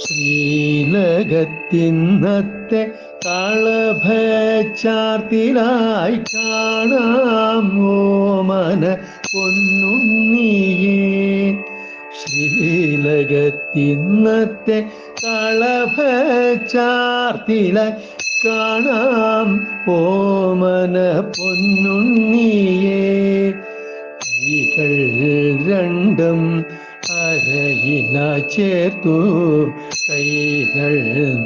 ശ്രീലകത്തിന്നത്തെ കളഭച്ചാർത്തിലായി കാണാം ഓമന പൊന്നുണ്ണിയേ. ശ്രീലകത്തിന്നത്തെ കളഭച്ചാർത്തിലായി കാണാം ഓമന പൊന്നുണ്ണിയേ. കൈകൾ രണ്ടും അരയില ചേർത്തു കൈകൾ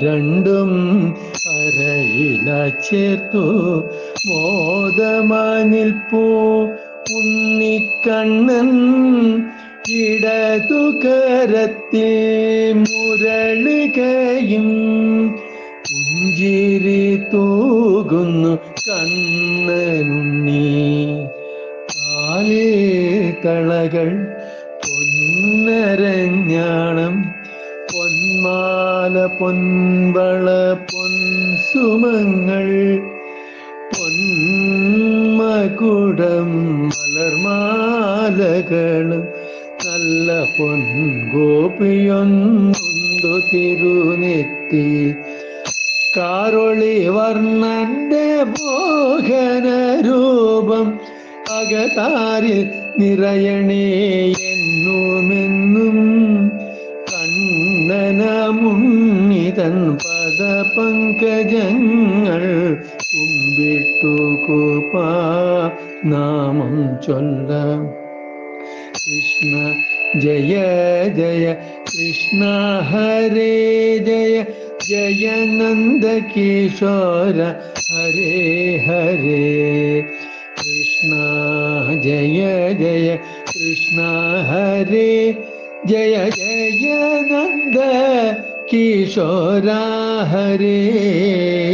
രണ്ടും അരയില ചേർത്തു. മോദമാനിൽ പോ ഉണ്ണിക്കണ്ണൻ ഇടതു കരത്തിൽ മുരളുകയും പുഞ്ചിരി തൂകുന്നു കണ്ണനുണ്ണി. കാലേ കളകൾ പൊന്നരഞ്ഞാണം. പൊന്മാല പൊൻവള പൊൻസുമങ്ങൾ. പൊന്മകുടം മലർമാലകളും നല്ല പൊൻഗോപിയൊന്നുണ്ടു തിരുനെത്തി കാറൊളി വർണന്റെ മോഹന രൂപം നിറയണേ എന്നുമെന്നും കണ്ണനമുണ്ണിതൻ പദ പങ്കജങ്ങൾ കുമ്പിട്ടു കോപാ നാമം ചൊല്ല. കൃഷ്ണ ജയ ജയ കൃഷ്ണ ഹരേ ജയ ജയ നന്ദ കിശോര ഹരേ ഹരേ. जय जय कृष्ण हरे जय जय नन्द किशोरा हरे।